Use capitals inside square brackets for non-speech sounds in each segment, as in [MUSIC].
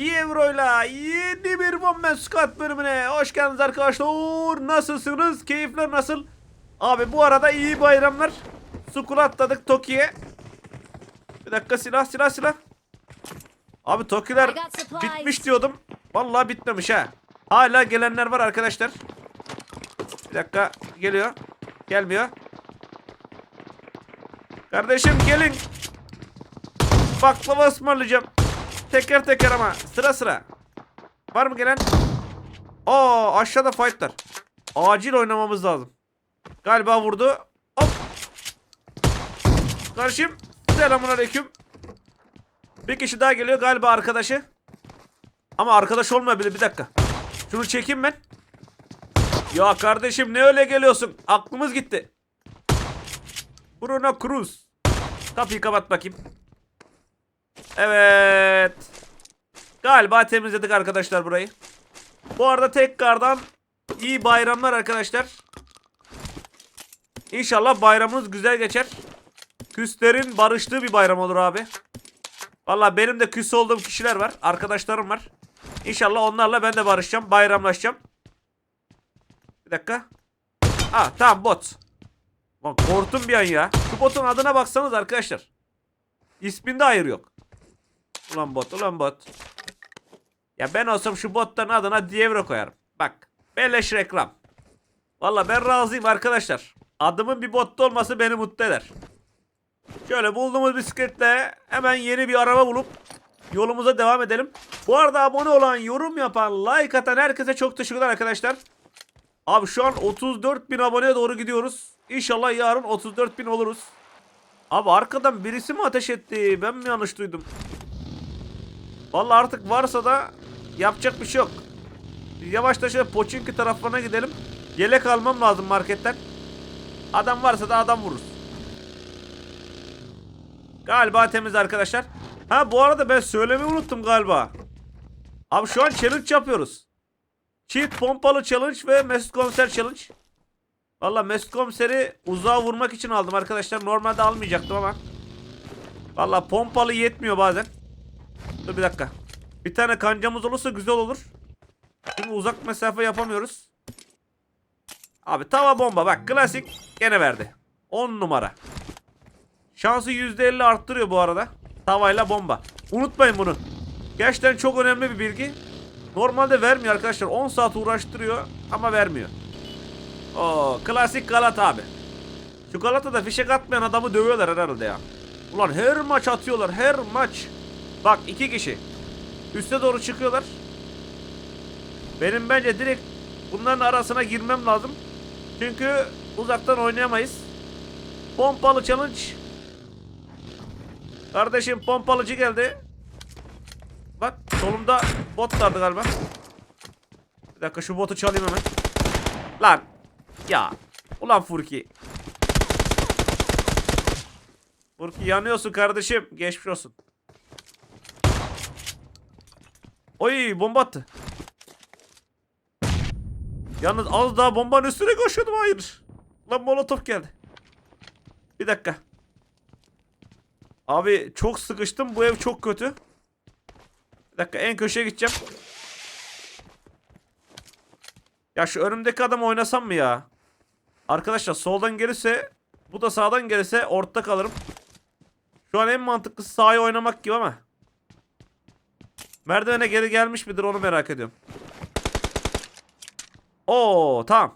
Euro'yla yeni bir One Squad bölümüne hoş geldiniz arkadaşlar. Nasılsınız? Keyifler nasıl? Abi bu arada iyi bayramlar. Sukula atladık Toki'ye. Bir dakika silah silah silah. Abi Toki'ler bitmiş diyordum. Vallahi bitmemiş ha. Hala gelenler var arkadaşlar. Bir dakika geliyor. Gelmiyor. Kardeşim gelin. Baklava ısmarlayacağım. Teker teker ama sıra sıra. Var mı gelen? Aa aşağıda fightlar. Acil oynamamız lazım. Galiba vurdu. Hop. Karşım. Selamun aleyküm. Bir kişi daha geliyor galiba arkadaşı. Ama arkadaş olmayabilir bir dakika. Şunu çekeyim ben. Ya kardeşim ne öyle geliyorsun? Aklımız gitti. Bruno Cruz. Kapıyı kapat bakayım. Evet. Galiba temizledik arkadaşlar burayı. Bu arada tekrardan iyi bayramlar arkadaşlar. İnşallah bayramınız güzel geçer. Küslerin barıştığı bir bayram olur abi. Valla benim de küs olduğum kişiler var. Arkadaşlarım var. İnşallah onlarla ben de barışacağım. Bayramlaşacağım. Bir dakika. Ha tamam bot. Lan korktum bir an ya. Şu botun adına baksanız arkadaşlar. İsminde hayır yok. Ulan bot ulan bot. Ya ben olsam şu botların adına Dievro koyarım. Bak. Beleş reklam. Valla ben razıyım arkadaşlar. Adımın bir botta olması beni mutlu eder. Şöyle bulduğumuz bisikletle hemen yeni bir araba bulup yolumuza devam edelim. Bu arada abone olan, yorum yapan, like atan herkese çok teşekkürler arkadaşlar. Abi şu an 34 bin aboneye doğru gidiyoruz. İnşallah yarın 34 bin oluruz. Abi arkadan birisi mi ateş etti? Ben mi yanlış duydum? Vallahi artık varsa da yapacak bir şey yok. Biz Yavaşça şöyle Poçinki taraflarına gidelim. Yelek almam lazım marketten. Adam varsa da adam vururuz. Galiba temiz arkadaşlar. Ha bu arada ben söylemeyi unuttum galiba. Abi şu an challenge yapıyoruz. Çift pompalı challenge ve Mesut Komiser challenge. Valla Mesut Komiser'i uzağa vurmak için aldım arkadaşlar. Normalde almayacaktım ama. Valla pompalı yetmiyor bazen. Dur bir dakika. Bir tane kancamız olursa güzel olur. Şimdi uzak mesafe yapamıyoruz. Abi tava bomba bak klasik gene verdi. 10 numara. Şansı %50 arttırıyor bu arada. Tavayla bomba. Unutmayın bunu. Gerçekten çok önemli bir bilgi. Normalde vermiyor arkadaşlar. 10 saat uğraştırıyor ama vermiyor. Oo, klasik Galata abi. Şu Galata'da fişek atmayan adamı dövüyorlar herhalde ya. Ulan her maç atıyorlar her maç. Bak iki kişi. Üste doğru çıkıyorlar. Benim bence direkt bunların arasına girmem lazım. Çünkü uzaktan oynayamayız. Pompalı challenge. Kardeşim pompalıcı geldi. Bak solumda bot vardı galiba. Bir dakika şu botu çalayım hemen. Lan. Ya. Ulan Furki. Furki yanıyorsun kardeşim. Geçmiş olsun. Oy bomba attı. Yalnız az daha bombanın üstüne koşuyordum hayır. Lan molotof geldi. Bir dakika. Abi çok sıkıştım. Bu ev çok kötü. Bir dakika en köşeye gideceğim. Ya şu önümdeki adam oynasam mı ya? Arkadaşlar soldan gelirse bu da sağdan gelirse ortada kalırım. Şu an en mantıklısı sağa oynamak gibi ama. Merdivene geri gelmiş midir onu merak ediyorum. Oo tamam.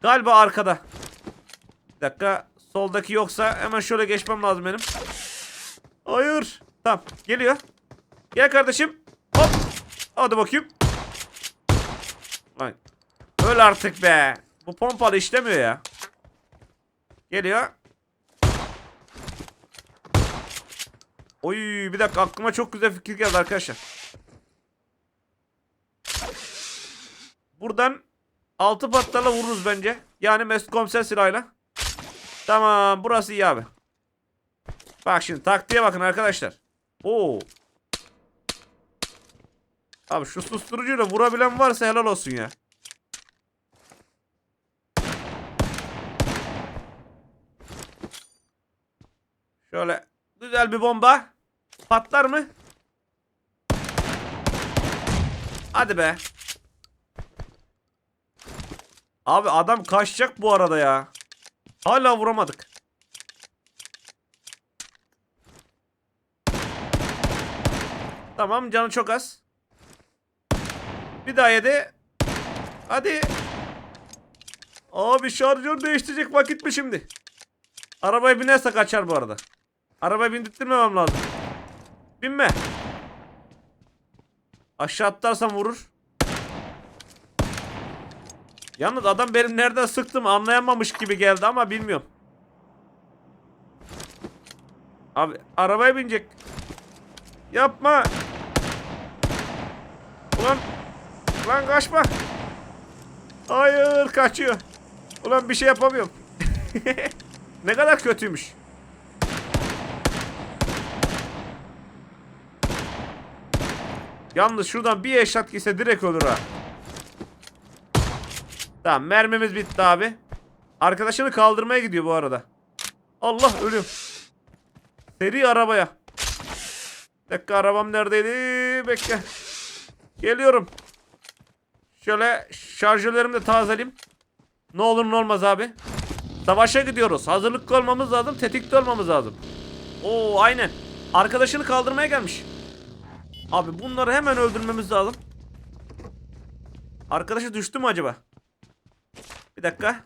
Galiba arkada. Bir dakika. Soldaki yoksa hemen şöyle geçmem lazım benim. Hayır. Tamam. Geliyor. Gel kardeşim. Hop. Hadi bakayım. Öl artık be. Bu pompalı işlemiyor ya. Geliyor. Oy bir dakika aklıma çok güzel fikir geldi arkadaşlar. Buradan altı patlarla vururuz bence. Yani Mesut Komiser silahıyla. Tamam burası iyi abi. Bak şimdi taktiğe bakın arkadaşlar. Oo. Abi şu susturucuyla vurabilen varsa helal olsun ya. Şöyle güzel bir bomba. Patlar mı? Hadi be. Abi adam kaçacak bu arada ya. Hala vuramadık. Tamam canı çok az. Bir daha yedi. Hadi. Abi şarjör değiştirecek vakit mi şimdi? Arabaya binerse kaçar bu arada. Arabaya bindirtmemem lazım. Binme. Aşağı atlarsam vurur. Yalnız adam benim nereden sıktım anlayamamış gibi geldi ama bilmiyorum. Abi arabaya binecek. Yapma. Ulan. Ulan kaçma. Hayır kaçıyor. Ulan bir şey yapamıyorum. [LAUGHS] ne kadar kötüymüş. Yalnız şuradan bir eşat gitse direkt ölür ha. Tamam mermimiz bitti abi. Arkadaşını kaldırmaya gidiyor bu arada. Allah ölüyorum. Seri arabaya. Bir dakika arabam neredeydi? Bekle. Geliyorum. Şöyle şarjörlerimi de tazeleyeyim. Ne olur ne olmaz abi. Savaşa gidiyoruz. Hazırlıklı olmamız lazım. Tetikte olmamız lazım. Oo aynen. Arkadaşını kaldırmaya gelmiş. Abi bunları hemen öldürmemiz lazım. Arkadaşı düştü mü acaba? Bir dakika.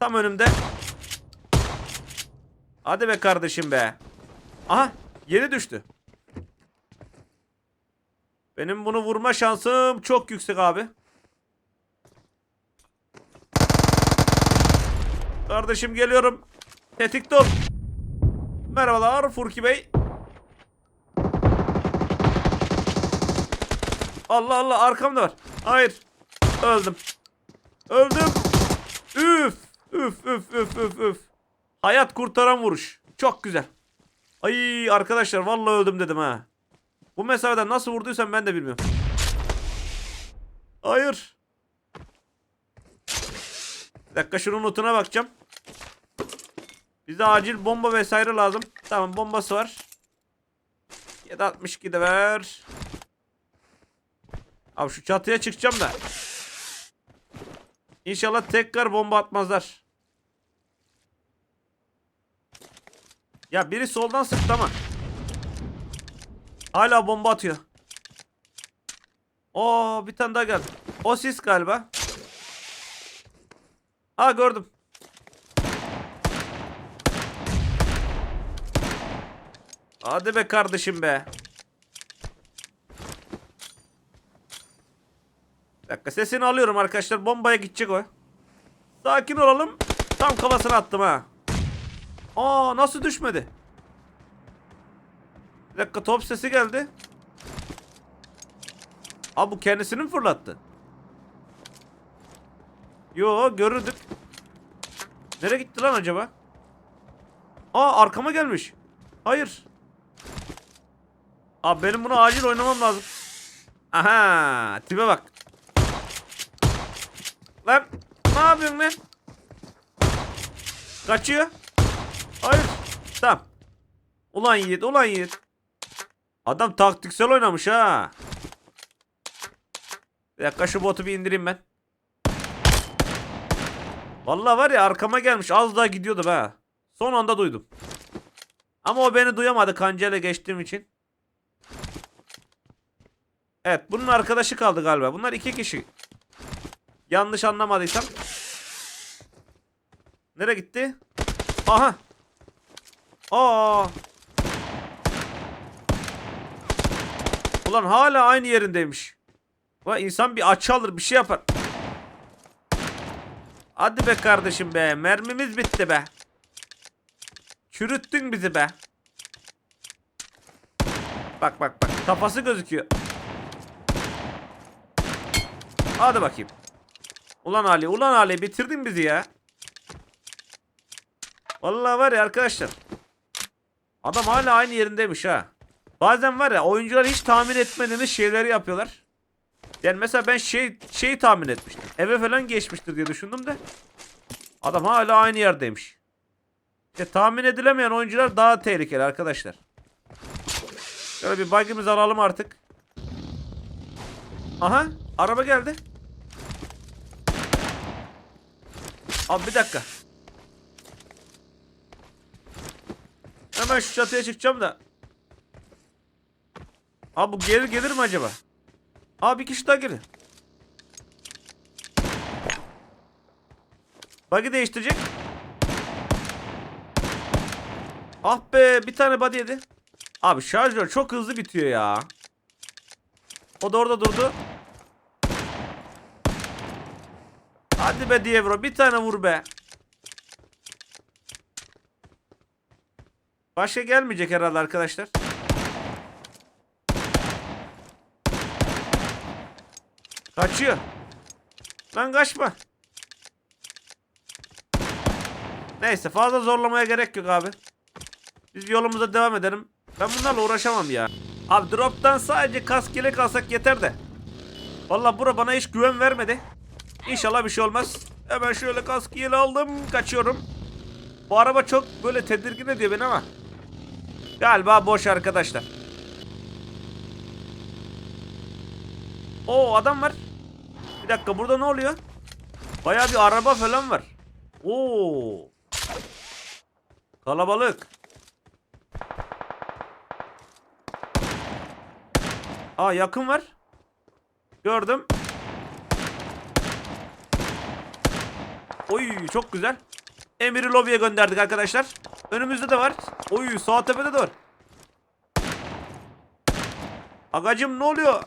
Tam önümde. Hadi be kardeşim be. Aha yeri düştü. Benim bunu vurma şansım çok yüksek abi. Kardeşim geliyorum. Tetikte ol. Merhabalar Furki Bey. Allah Allah arkamda var. Hayır. Öldüm. Öldüm. Üf. Üf üf üf üf üf. Hayat kurtaran vuruş. Çok güzel. Ay arkadaşlar vallahi öldüm dedim ha. Bu mesafeden nasıl vurduysam ben de bilmiyorum. Hayır. Bir dakika şunun notuna bakacağım. Bize acil bomba vesaire lazım. Tamam bombası var. 762 de ver. Abi şu çatıya çıkacağım da. İnşallah tekrar bomba atmazlar. Ya biri soldan sıktı ama. Hala bomba atıyor. Oo bir tane daha geldi. O sis galiba. Ha gördüm. Hadi be kardeşim be. Dakika sesini alıyorum arkadaşlar. Bombaya gidecek o. Sakin olalım. Tam kafasına attım ha. Aa nasıl düşmedi? Bir dakika top sesi geldi. Aa bu kendisini mi fırlattı? Yo görürdük. Nereye gitti lan acaba? Aa arkama gelmiş. Hayır. Abi benim bunu acil oynamam lazım. Aha tipe bak. Lan ne yapıyorsun lan? Kaçıyor. Hayır. Tamam. Ulan yiğit ulan yiğit. Adam taktiksel oynamış ha. Bir dakika şu botu bir indireyim ben. Vallahi var ya arkama gelmiş az daha gidiyordu be. Son anda duydum. Ama o beni duyamadı kancayla geçtiğim için. Evet bunun arkadaşı kaldı galiba. Bunlar iki kişi. Yanlış anlamadıysam. Nereye gitti? Aha. Aa. Ulan hala aynı yerindeymiş. Ulan insan bir açı alır bir şey yapar. Hadi be kardeşim be. Mermimiz bitti be. Çürüttün bizi be. Bak bak bak. Kafası gözüküyor. Hadi bakayım. Ulan Ali, ulan Ali bitirdin bizi ya. Vallahi var ya arkadaşlar. Adam hala aynı yerindeymiş ha. Bazen var ya oyuncular hiç tahmin etmediğiniz şeyleri yapıyorlar. Yani mesela ben şey şeyi tahmin etmiştim. Eve falan geçmiştir diye düşündüm de. Adam hala aynı yerdeymiş. İşte tahmin edilemeyen oyuncular daha tehlikeli arkadaşlar. Şöyle bir bug'imizi alalım artık. Aha araba geldi. Abi bir dakika. Hemen şu çatıya çıkacağım da. Abi bu gelir gelir mi acaba? Abi bir kişi daha gelir. Bug'i değiştirecek. Ah be bir tane body yedi. Abi şarjör çok hızlı bitiyor ya. O da orada durdu. Hadi be Dievro bir tane vur be. Başka gelmeyecek herhalde arkadaşlar. Kaçıyor. Lan kaçma. Neyse fazla zorlamaya gerek yok abi. Biz yolumuza devam edelim. Ben bunlarla uğraşamam ya. Abi drop'tan sadece kask yelek alsak yeter de. Vallahi bura bana hiç güven vermedi. İnşallah bir şey olmaz. Hemen şöyle kask yeleği aldım. Kaçıyorum. Bu araba çok böyle tedirgin ediyor beni ama. Galiba boş arkadaşlar. Oo adam var. Bir dakika burada ne oluyor? Baya bir araba falan var. Oo. Kalabalık. Aa yakın var. Gördüm. Oy çok güzel. Emir'i lobiye gönderdik arkadaşlar. Önümüzde de var. Oy sağ tepede de var. Agacım ne oluyor?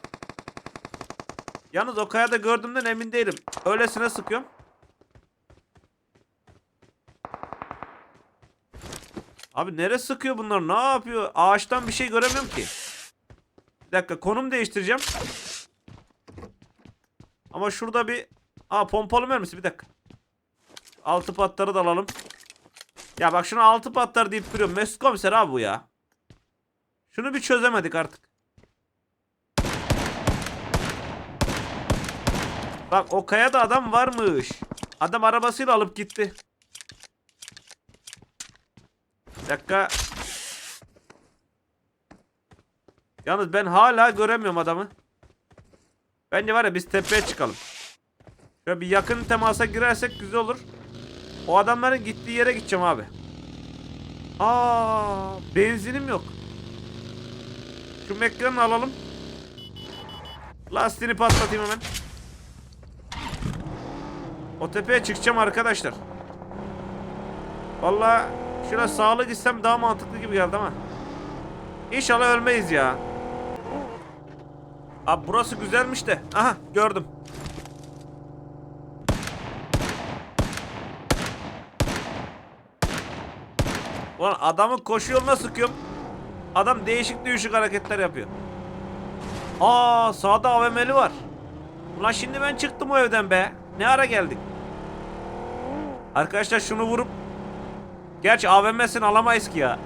Yalnız o kayada gördüğümden emin değilim. Öylesine sıkıyorum. Abi nere sıkıyor bunlar? Ne yapıyor? Ağaçtan bir şey göremiyorum ki. Bir dakika konum değiştireceğim. Ama şurada bir... Aa pompalı mermisi bir dakika. Altı patları da alalım. Ya bak şuna altı patlar deyip duruyorum. Mesut komiser abi bu ya. Şunu bir çözemedik artık. Bak o kayada adam varmış. Adam arabasıyla alıp gitti. Bir dakika. Yalnız ben hala göremiyorum adamı. Bence var ya biz tepeye çıkalım. Şöyle bir yakın temasa girersek güzel olur. O adamların gittiği yere gideceğim abi. Aa, benzinim yok. Şu mekranı alalım. Lastiğini patlatayım hemen. O tepeye çıkacağım arkadaşlar. Vallahi şöyle sağlı gitsem daha mantıklı gibi geldi ama. İnşallah ölmeyiz ya. Abi burası güzelmiş de. Aha gördüm. Ulan adamın koşu yoluna sıkıyorum. Adam değişik değişik hareketler yapıyor. Aa sağda AVM'li var. Ulan şimdi ben çıktım o evden be. Ne ara geldik? Arkadaşlar şunu vurup Gerçi AVM'sini alamayız ki ya.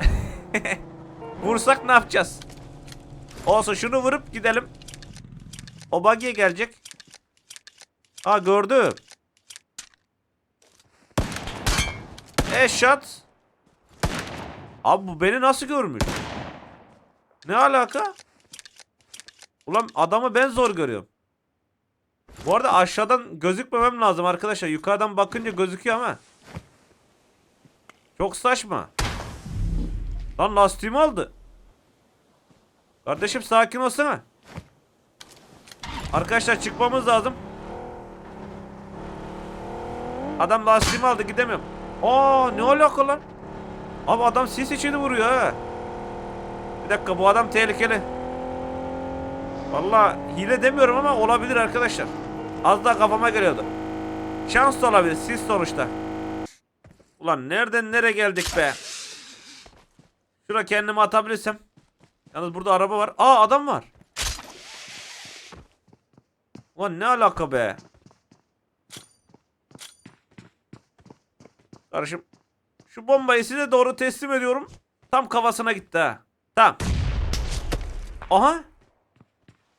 [LAUGHS] Vursak ne yapacağız? Olsun şunu vurup gidelim. O buggy'e gelecek. Ha gördüm. Eşat. Abi bu beni nasıl görmüş? Ne alaka? Ulan adamı ben zor görüyorum. Bu arada aşağıdan gözükmemem lazım arkadaşlar. Yukarıdan bakınca gözüküyor ama. Çok saçma. Lan lastiğimi aldı. Kardeşim sakin olsana. Arkadaşlar çıkmamız lazım. Adam lastiğimi aldı gidemiyorum. Aa ne alaka lan? Abi adam sis içini vuruyor ha. Bir dakika bu adam tehlikeli. Vallahi hile demiyorum ama olabilir arkadaşlar. Az daha kafama geliyordu. Şans da olabilir siz sonuçta. Ulan nereden nereye geldik be? Şura kendimi atabilirsem. Yalnız burada araba var. Aa adam var. Ulan ne alaka be? Karışım. Şu bombayı size doğru teslim ediyorum. Tam kafasına gitti ha. Tamam. Aha.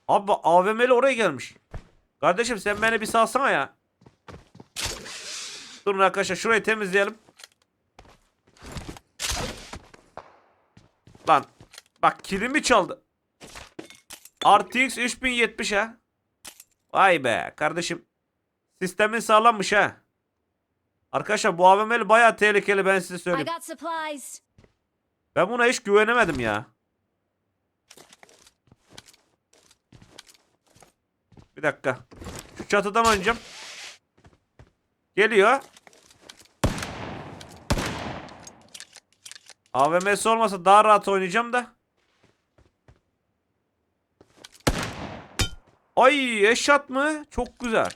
Abi AVM'li oraya gelmiş. Kardeşim sen beni bir salsana ya. Durun arkadaşlar şurayı temizleyelim. Lan. Bak kilimi çaldı. RTX 3070 ha. Vay be kardeşim. Sistemin sağlammış ha. Arkadaşlar bu AVM'li bayağı tehlikeli ben size söyleyeyim. Ben buna hiç güvenemedim ya. Bir dakika. Şu çatıdan oynayacağım. Geliyor. AVM'si olmasa daha rahat oynayacağım da. Ay eşat mı? Çok güzel.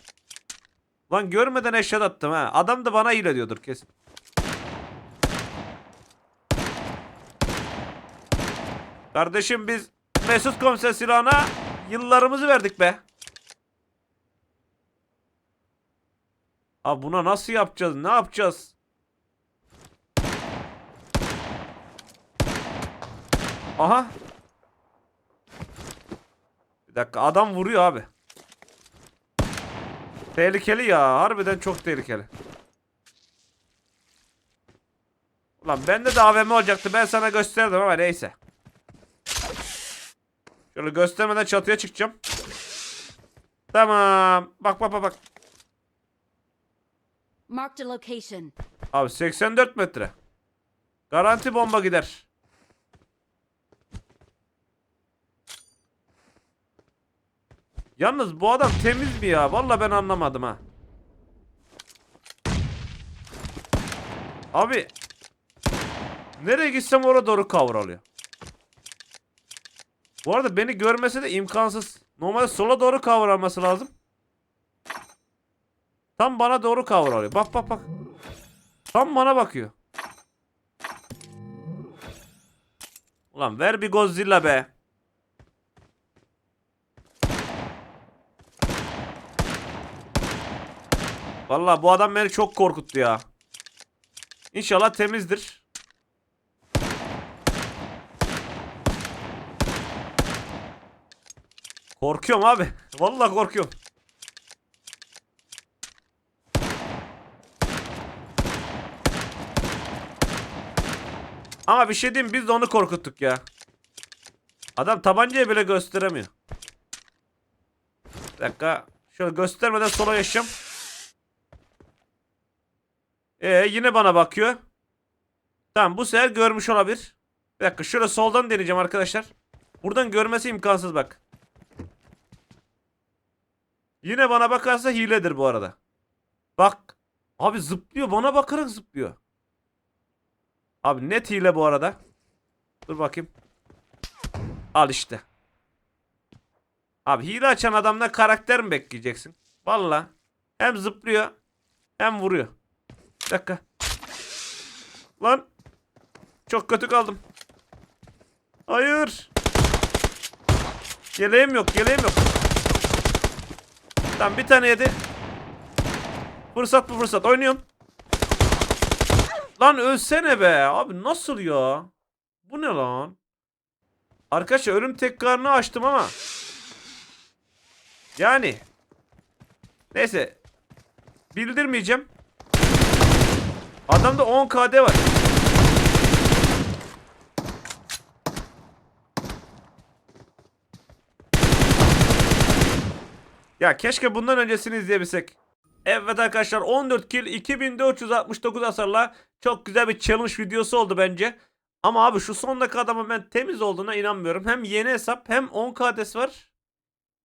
Lan görmeden eşat attım ha. Adam da bana hile diyordur kesin. Kardeşim biz Mesut Komiser silahına yıllarımızı verdik be. Abi buna nasıl yapacağız? Ne yapacağız? Aha. Bir dakika adam vuruyor abi. Tehlikeli ya. Harbiden çok tehlikeli. Ulan bende de AVM olacaktı. Ben sana gösterdim ama neyse. Şöyle göstermeden çatıya çıkacağım. Tamam. Bak bak bak bak. Marked a location. Abi 84 metre. Garanti bomba gider. Yalnız bu adam temiz mi ya? Vallahi ben anlamadım ha. Abi nereye gitsem oraya doğru kavralıyor. Bu arada beni görmesi de imkansız. Normalde sola doğru kavralması lazım. Tam bana doğru kavralıyor. Bak bak bak. Tam bana bakıyor. Ulan ver bir Godzilla be. Vallahi bu adam beni çok korkuttu ya. İnşallah temizdir. Korkuyorum abi. [LAUGHS] Vallahi korkuyorum. Ama bir şey diyeyim biz de onu korkuttuk ya. Adam tabancayı bile gösteremiyor. Bir dakika. Şöyle göstermeden sola yaşayacağım. Ee yine bana bakıyor. Tamam bu sefer görmüş olabilir. Bir dakika şöyle soldan deneyeceğim arkadaşlar. Buradan görmesi imkansız bak. Yine bana bakarsa hiledir bu arada. Bak. Abi zıplıyor bana bakarak zıplıyor. Abi net hile bu arada. Dur bakayım. Al işte. Abi hile açan adamdan karakter mi bekleyeceksin? Valla. Hem zıplıyor hem vuruyor. Dakika. Lan. Çok kötü kaldım. Hayır. Yeleğim yok yeleğim yok. Tamam bir tane yedi. Fırsat bu fırsat oynuyorum. Lan ölsene be. Abi nasıl ya? Bu ne lan? Arkadaşlar ölüm tekrarını açtım ama. Yani. Neyse. Bildirmeyeceğim. Adamda 10 KD var. Ya keşke bundan öncesini izleyebilsek. Evet arkadaşlar 14 kill 2469 hasarla çok güzel bir challenge videosu oldu bence. Ama abi şu sondaki adamın ben temiz olduğuna inanmıyorum. Hem yeni hesap hem 10 KD'si var.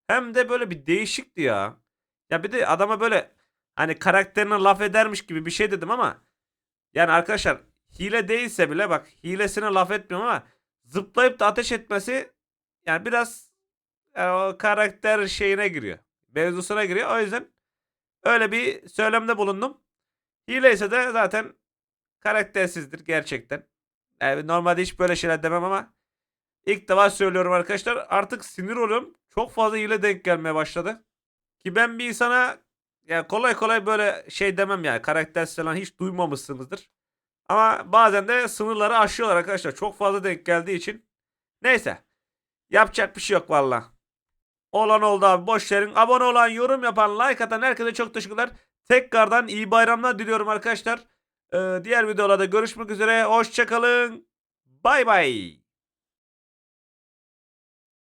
Hem de böyle bir değişikti ya. Ya bir de adama böyle hani karakterine laf edermiş gibi bir şey dedim ama yani arkadaşlar hile değilse bile bak hilesine laf etmiyorum ama zıplayıp da ateş etmesi yani biraz yani o karakter şeyine giriyor. Mevzusuna giriyor. O yüzden öyle bir söylemde bulundum. Hile ise de zaten karaktersizdir gerçekten. Yani normalde hiç böyle şeyler demem ama ilk defa söylüyorum arkadaşlar. Artık sinir oluyorum. Çok fazla hile denk gelmeye başladı. Ki ben bir insana yani kolay kolay böyle şey demem yani karaktersiz falan hiç duymamışsınızdır. Ama bazen de sınırları aşıyorlar arkadaşlar. Çok fazla denk geldiği için. Neyse. Yapacak bir şey yok valla. Olan oldu abi boş verin. Abone olan, yorum yapan, like atan herkese çok teşekkürler. Tekrardan iyi bayramlar diliyorum arkadaşlar. Ee, diğer videolarda görüşmek üzere. Hoşçakalın. Bay bay.